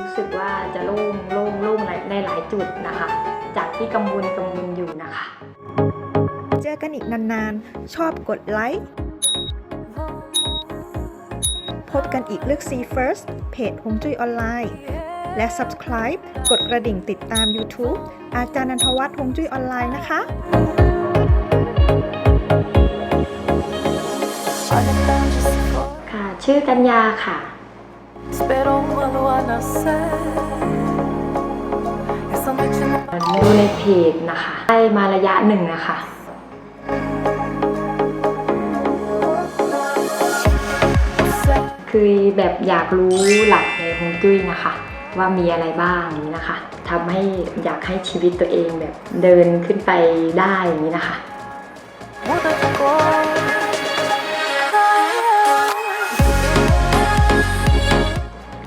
รู้สึกว่าจะโล่งโล่งโล่งในหลายจุดนะคะ จากที่กังวลกังวลอยู่นะคะ เจอกันอีกนานๆ ชอบกดไลค์ พบกันอีกเลือก See First เพจฮวงจุ้ยออนไลน์ และ Subscribe กดกระดิ่งติดตาม YouTube อาจารย์นันทวัฒน์ฮวงจุ้ยออนไลน์นะคะ ชื่อกัญญาค่ะ ดูในเพจนะคะได้มาระยะหนึ่งนะคะคือแบบอยากรู้หลักในฮวงจุ้ยนะคะ ว่ามีอะไรบ้างอย่างนี้นะคะทำให้อยากให้ชีวิตตัวเองแบบเดินขึ้นไปได้อย่างนี้นะคะ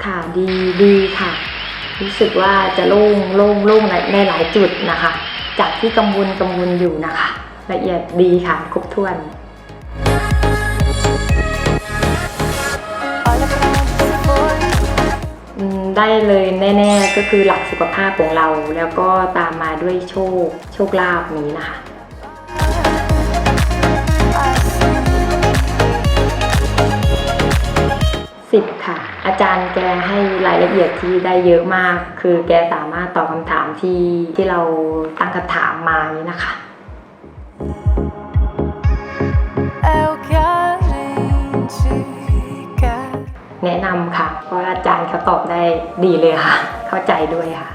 ค่ะดีดีค่ะ รู้สึกว่าจะโล่งโล่งโล่งในในหลายจุดนะคะ จากที่กังวลกังวลอยู่นะคะ ละเอียดดีค่ะครบถ้วนได้เลยแน่ ๆ ก็คือหลักสุขภาพของเรา แล้วก็ตามมาด้วยโชค โชคลาภนี้นะคะ สิบค่ะ อาจารย์แกให้รายละเอียดที่ได้เยอะมาก คือแกสามารถตอบคำถามที่ที่เราตั้งคำถามมานี้นะคะแนะนำค่ะ เพราะอาจารย์เขาตอบได้ดีเลยค่ะ เข้าใจด้วยค่ะ